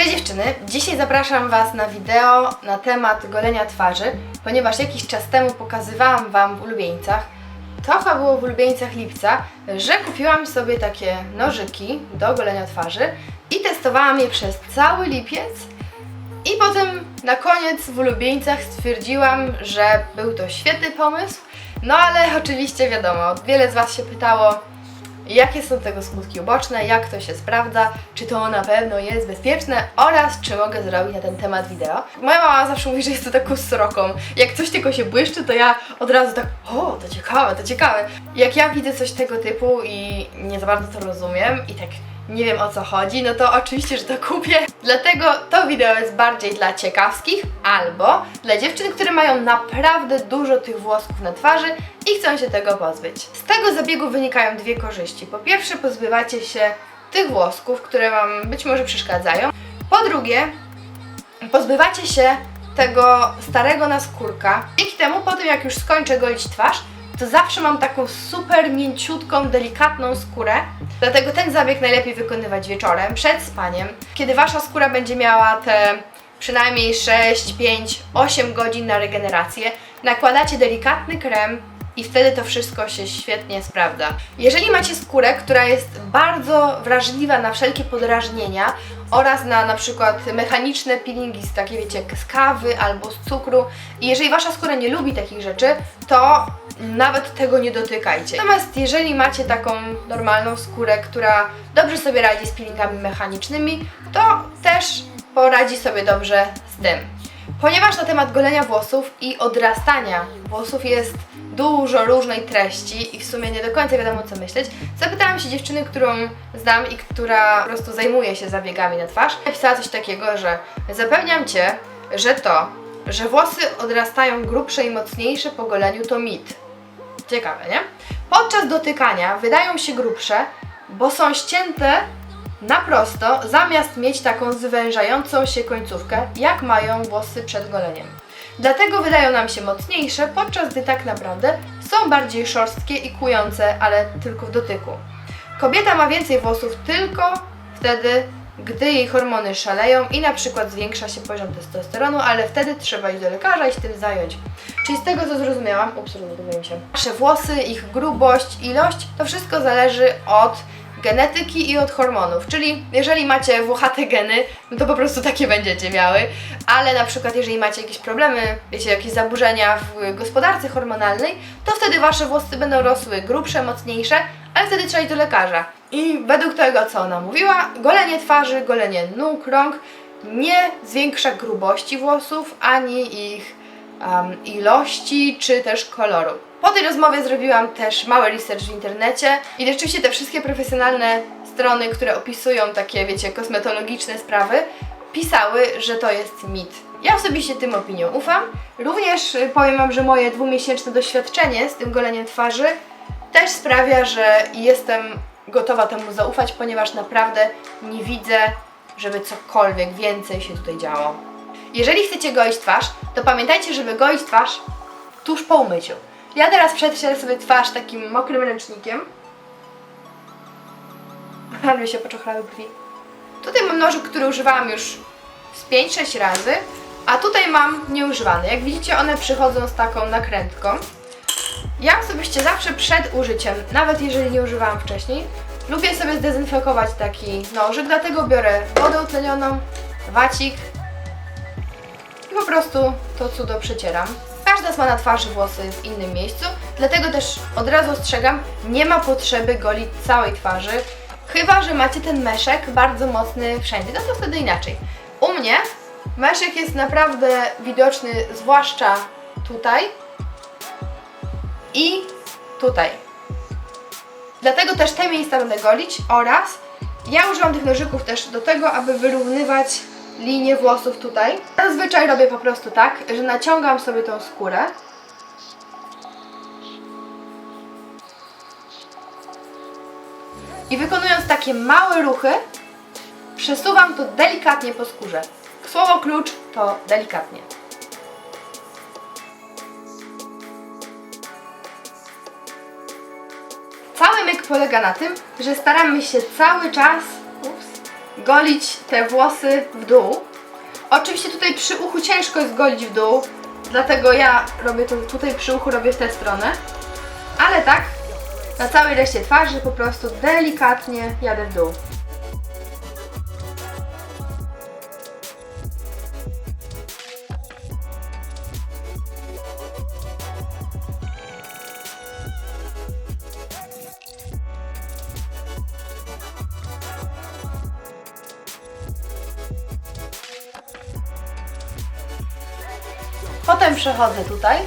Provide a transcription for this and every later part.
Cześć dziewczyny! Dzisiaj zapraszam Was na wideo na temat golenia twarzy, ponieważ jakiś czas temu pokazywałam Wam w ulubieńcach, to chyba było w ulubieńcach lipca, że kupiłam sobie takie nożyki do golenia twarzy i testowałam je przez cały lipiec i potem na koniec w ulubieńcach stwierdziłam, że był to świetny pomysł, no ale oczywiście wiadomo, wiele z Was się pytało, jakie są tego skutki uboczne, jak to się sprawdza, czy to na pewno jest bezpieczne oraz czy mogę zrobić na ten temat wideo. Moja mama zawsze mówi, że jest to taką sroką. Jak coś tylko się błyszczy, to ja od razu tak, o, to ciekawe, to ciekawe. Jak ja widzę coś tego typu i nie za bardzo to rozumiem i tak nie wiem o co chodzi, no to oczywiście, że to kupię. Dlatego to wideo jest bardziej dla ciekawskich albo dla dziewczyn, które mają naprawdę dużo tych włosków na twarzy i chcą się tego pozbyć. Z tego zabiegu wynikają dwie korzyści. Po pierwsze, pozbywacie się tych włosków, które Wam być może przeszkadzają. Po drugie, pozbywacie się tego starego naskórka. Dzięki temu, po tym jak już skończę golić twarz, to zawsze mam taką super mięciutką, delikatną skórę. Dlatego ten zabieg najlepiej wykonywać wieczorem, przed spaniem, kiedy wasza skóra będzie miała te przynajmniej 6, 5, 8 godzin na regenerację. Nakładacie delikatny krem i wtedy to wszystko się świetnie sprawdza. Jeżeli macie skórę, która jest bardzo wrażliwa na wszelkie podrażnienia oraz na na przykład mechaniczne peelingi z takiej wiecie, z kawy albo z cukru i jeżeli wasza skóra nie lubi takich rzeczy, to nawet tego nie dotykajcie. Natomiast jeżeli macie taką normalną skórę, która dobrze sobie radzi z peelingami mechanicznymi, to też poradzi sobie dobrze z tym. Ponieważ na temat golenia włosów i odrastania włosów jest dużo różnej treści i w sumie nie do końca wiadomo co myśleć, zapytałam się dziewczyny, którą znam i która po prostu zajmuje się zabiegami na twarz. Napisała coś takiego, że zapewniam Cię, że to, że włosy odrastają grubsze i mocniejsze po goleniu to mit. Ciekawe, nie? Podczas dotykania wydają się grubsze, bo są ścięte na prosto, zamiast mieć taką zwężającą się końcówkę, jak mają włosy przed goleniem. Dlatego wydają nam się mocniejsze, podczas gdy tak naprawdę są bardziej szorstkie i kujące, ale tylko w dotyku. Kobieta ma więcej włosów tylko wtedy, gdy jej hormony szaleją i na przykład zwiększa się poziom testosteronu, ale wtedy trzeba iść do lekarza i się tym zająć. Czyli z tego co zrozumiałam, ups, rozumiem się. Nasze włosy, ich grubość, ilość, to wszystko zależy od genetyki i od hormonów. Czyli jeżeli macie włochate geny, no to po prostu takie będziecie miały, ale na przykład jeżeli macie jakieś problemy, wiecie, jakieś zaburzenia w gospodarce hormonalnej, to wtedy wasze włosy będą rosły grubsze, mocniejsze, ale wtedy trzeba iść do lekarza. I według tego, co ona mówiła, golenie twarzy, golenie nóg, rąk nie zwiększa grubości włosów, ani ich um, ilości, czy też koloru. Po tej rozmowie zrobiłam też mały research w internecie i rzeczywiście te wszystkie profesjonalne strony, które opisują takie, wiecie, kosmetologiczne sprawy, pisały, że to jest mit. Ja osobiście tym opiniom ufam. Również y, powiem Wam, że moje dwumiesięczne doświadczenie z tym goleniem twarzy też sprawia, że jestem gotowa temu zaufać, ponieważ naprawdę nie widzę, żeby cokolwiek więcej się tutaj działo. Jeżeli chcecie goić twarz, to pamiętajcie, żeby goić twarz tuż po umyciu. Ja teraz przetrzę sobie twarz takim mokrym ręcznikiem. Prawie się poczochlały brwi. Tutaj mam nożyk, który używałam już z 5-6 razy, a tutaj mam nieużywany. Jak widzicie, one przychodzą z taką nakrętką. Ja osobiście zawsze przed użyciem, nawet jeżeli nie używałam wcześniej, lubię sobie zdezynfekować taki nożyk, dlatego biorę wodę utlenioną, wacik i po prostu to cudo przecieram. Każda ma na twarzy włosy w innym miejscu, dlatego też od razu ostrzegam, nie ma potrzeby golić całej twarzy, chyba że macie ten meszek bardzo mocny wszędzie, no to wtedy inaczej. U mnie meszek jest naprawdę widoczny, zwłaszcza tutaj i tutaj. Dlatego też te miejsca będę golić oraz ja używam tych nożyków też do tego, aby wyrównywać linię włosów tutaj. Zazwyczaj robię po prostu tak, że naciągam sobie tą skórę. I wykonując takie małe ruchy, przesuwam to delikatnie po skórze. Słowo klucz to delikatnie. Cały myk polega na tym, że staramy się cały czas golić te włosy w dół. Oczywiście tutaj przy uchu ciężko jest golić w dół, dlatego ja robię to tutaj przy uchu, robię w tę stronę. Ale tak, na całej reszcie twarzy po prostu delikatnie jadę w dół. Potem przechodzę tutaj.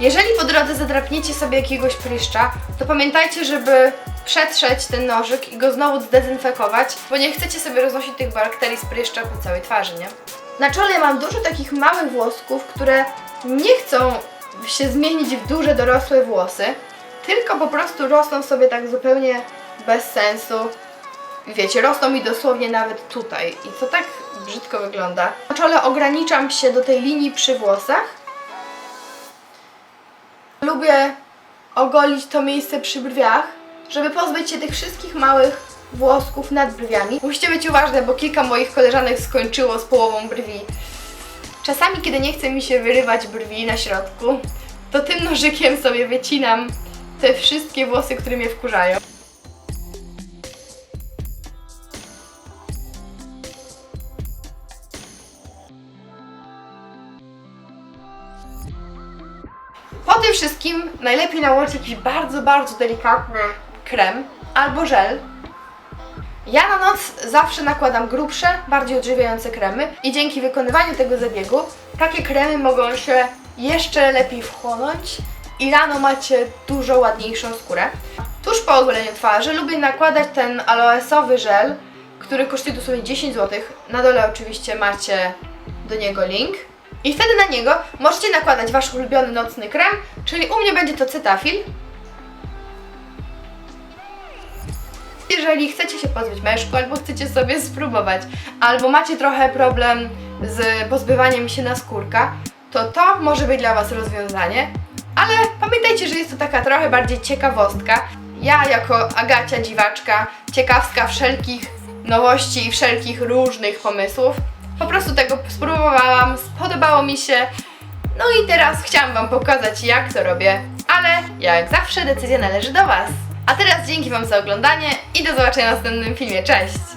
Jeżeli po drodze zadrapniecie sobie jakiegoś pryszcza, to pamiętajcie, żeby przetrzeć ten nożyk i go znowu zdezynfekować, bo nie chcecie sobie roznosić tych bakterii z pryszcza po całej twarzy, nie? Na czole mam dużo takich małych włosków, które nie chcą się zmienić w duże, dorosłe włosy, tylko po prostu rosną sobie tak zupełnie bez sensu. Wiecie, rosną mi dosłownie nawet tutaj i to tak brzydko wygląda. Na czole ograniczam się do tej linii przy włosach, Lubię ogolić to miejsce przy brwiach, żeby pozbyć się tych wszystkich małych włosków nad brwiami. Musicie być uważne, bo kilka moich koleżanek skończyło z połową brwi. Czasami, kiedy nie chce mi się wyrywać brwi na środku, to tym nożykiem sobie wycinam te wszystkie włosy, które mnie wkurzają. Po tym wszystkim najlepiej nałożyć jakiś bardzo, bardzo delikatny krem albo żel. Ja na noc zawsze nakładam grubsze, bardziej odżywiające kremy i dzięki wykonywaniu tego zabiegu takie kremy mogą się jeszcze lepiej wchłonąć i rano macie dużo ładniejszą skórę. Tuż po ogoleniu twarzy lubię nakładać ten aloesowy żel, który kosztuje dosłownie 10 zł. Na dole oczywiście macie do niego link. I wtedy na niego możecie nakładać wasz ulubiony nocny krem, czyli u mnie będzie to Cetaphil. Jeżeli chcecie się pozbyć meszku, albo chcecie sobie spróbować, albo macie trochę problem z pozbywaniem się naskórka, to to może być dla Was rozwiązanie. Ale pamiętajcie, że jest to taka trochę bardziej ciekawostka. Ja jako Agacia dziwaczka, ciekawska wszelkich nowości i wszelkich różnych pomysłów, po prostu tego spróbowałam, spodobało mi się. No i teraz chciałam Wam pokazać, jak to robię, ale jak zawsze decyzja należy do Was. A teraz dzięki Wam za oglądanie i do zobaczenia w następnym filmie. Cześć!